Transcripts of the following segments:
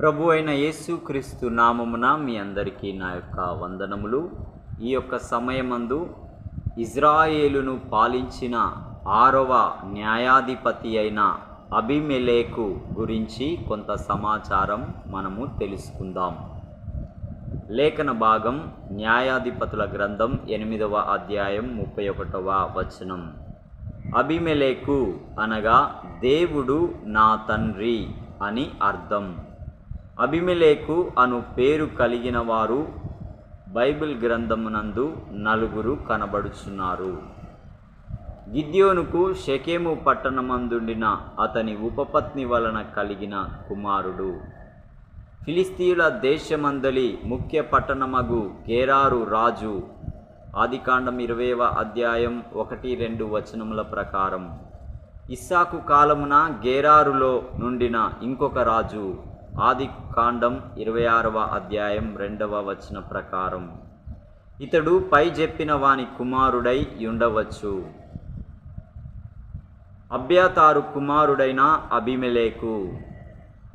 ప్రభు అయిన యేసుక్రీస్తు నామమున మీ అందరికీ నా యొక్క వందనములు. ఈ యొక్క సమయమందు ఇజ్రాయేలును పాలించిన ఆరవ న్యాయాధిపతి అయిన అభిమెలేకు గురించి కొంత సమాచారం మనము తెలుసుకుందాం. లేఖన భాగం న్యాయాధిపతుల గ్రంథం ఎనిమిదవ అధ్యాయం ముప్పై ఒకటవ వచనం. అభిమెలేకు అనగా దేవుడు నా తండ్రి అని అర్థం. అభిమలేకు అను పేరు కలిగిన వారు బైబిల్ గ్రంథమునందు నలుగురు కనబడుచున్నారు. గిద్యోనుకు షకేము పట్టణమందుండిన అతని ఉపపత్ని వలన కలిగిన కుమారుడు. ఫిలిస్తీయుల దేశమందలి ముఖ్య పట్టణమగు గేరారు రాజు. ఆదికాండం ఇరవైవ అధ్యాయం ఒకటి రెండు వచనముల ప్రకారం. ఇస్సాకు కాలమున గేరారులో నుండిన ఇంకొక రాజు ఆది కాండం ఇరవై ఆరవ అధ్యాయం రెండవ వచన ప్రకారం. ఇతడు పై చెప్పిన వాని కుమారుడై ఉండవచ్చు అభ్యతారు కుమారుడైన అభిమెలేకు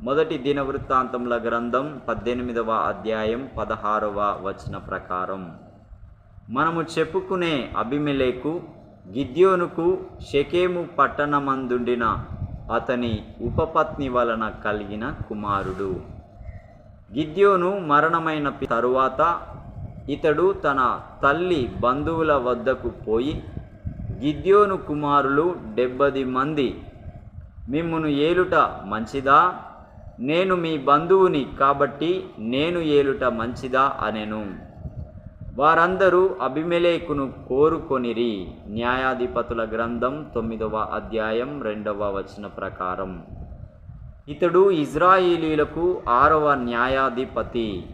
మొదటి దినవృత్తాంతముల గ్రంథం పద్దెనిమిదవ అధ్యాయం పదహారవ వచన ప్రకారం. మనము చెప్పుకునే అభిమలేకు గిద్యోనుకు షకేము పట్టణమందుండిన అతని ఉపపత్ని వలన కలిగిన కుమారుడు. గిద్యోను మరణమైన తరువాత ఇతడు తన తల్లి బంధువుల వద్దకు పోయి గిద్యోను కుమారులు డెబ్బది మంది మిమ్మును ఏలుట మంచిదా? నేను మీ బంధువుని కాబట్టి నేను ఏలుట మంచిదా? అనెను. వారందరూ అభిమలేకును కోరుకొనిరి. న్యాయాధిపతుల గ్రంథం తొమ్మిదవ అధ్యాయం రెండవ వచన ప్రకారం. ఇతడు ఇజ్రాయేలీలకు ఆరవ న్యాయాధిపతి.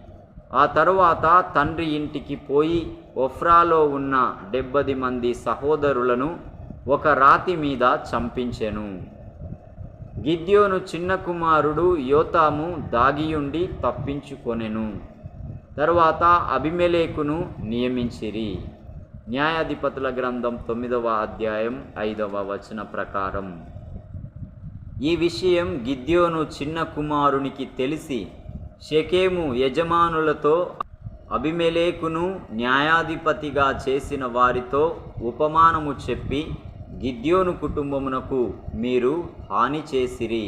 ఆ తరువాత తండ్రి ఇంటికి పోయి ఒఫ్రాలో ఉన్న డెబ్బది మంది సహోదరులను ఒక రాతి మీద చంపించెను. గిద్యోను చిన్న కుమారుడు యోతాము దాగియుండి తప్పించుకొనెను. తర్వాత అభిమెలేకును నియమించిరి. న్యాయాధిపతుల గ్రంథం తొమ్మిదవ అధ్యాయం ఐదవ వచన ప్రకారం. ఈ విషయం గిద్యోను చిన్న కుమారునికి తెలిసి షకేము యజమానులతో అభిమెలేకును న్యాయాధిపతిగా చేసిన వారితో ఉపమానము చెప్పి గిద్యోను కుటుంబమునకు మీరు హాని చేసిరి.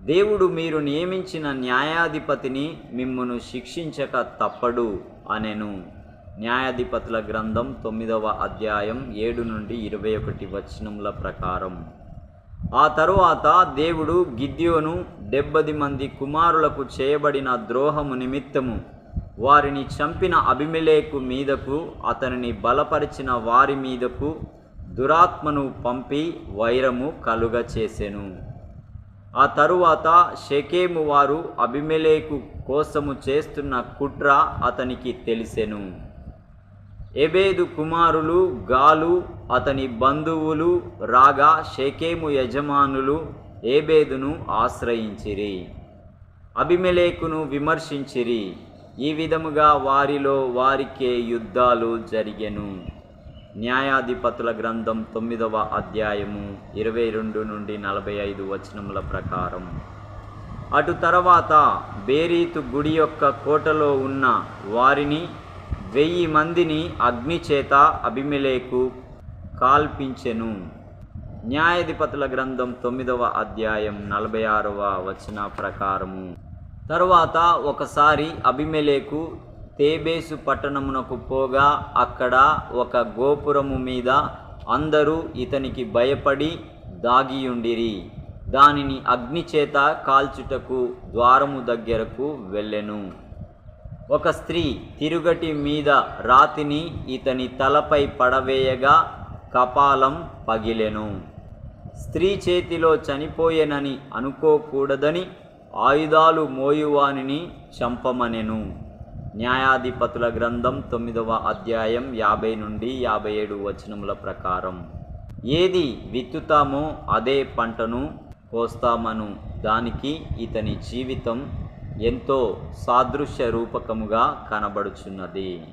దేవుడు మీరు నియమించిన న్యాయాధిపతిని మిమ్మను శిక్షించక తప్పడు అనెను. న్యాయాధిపతుల గ్రంథం తొమ్మిదవ అధ్యాయం ఏడు నుండి ఇరవై ఒకటి వచనముల ప్రకారం. ఆ తరువాత దేవుడు గిద్యోను డెబ్బది మంది కుమారులకు చేయబడిన ద్రోహము నిమిత్తము వారిని చంపిన అభిమిలేకు మీదకు అతనిని బలపరిచిన వారి మీదకు దురాత్మను పంపి వైరము కలుగ చేసెను ఆ తరువాత షెకేము వారు అభిమెలేకు కోసము చేస్తున్న కుట్ర అతనికి తెలిసెను. ఎబేదు కుమారులు గాలు అతని బంధువులు రాగా షెకేము యజమానులు ఏబేదును ఆశ్రయించిరి. అభిమెలేకును విమర్శించిరి. ఈ విధముగా వారిలో వారికే యుద్ధాలు జరిగెను. న్యాయాధిపతుల గ్రంథం తొమ్మిదవ అధ్యాయము ఇరవై రెండు నుండి నలభై ఐదు వచనముల ప్రకారం. అటు తర్వాత బేరీతు గుడి యొక్క కోటలో ఉన్న వారిని వెయ్యి మందిని అగ్నిచేత అభిమిలేకు కాల్పించెను. న్యాయాధిపతుల గ్రంథం తొమ్మిదవ అధ్యాయం నలభై ఆరవ వచన ప్రకారము. తరువాత ఒకసారి అభిమెలేకు తేబేసు పట్టణమునకు పోగా అక్కడ ఒక గోపురము మీద అందరూ ఇతనికి భయపడి దాగియుండిరి. దానిని అగ్నిచేత కాల్చుటకు ద్వారము దగ్గరకు వెళ్ళెను. ఒక స్త్రీ తిరుగటి మీద రాతిని ఇతని తలపై పడవేయగా కపాలం పగిలెను. స్త్రీ చేతిలో చనిపోయెనని అనుకోకూడదని ఆయుధాలు మోయువానిని చంపమనెను. న్యాయాధిపతుల గ్రంథం తొమ్మిదవ అధ్యాయం యాభై నుండి యాభై ఏడు వచనముల ప్రకారం. ఏది విత్తుతామో అదే పంటను కోస్తామను. దానికి ఇతని జీవితం ఎంతో సాదృశ్య రూపకముగా కనబడుచున్నది.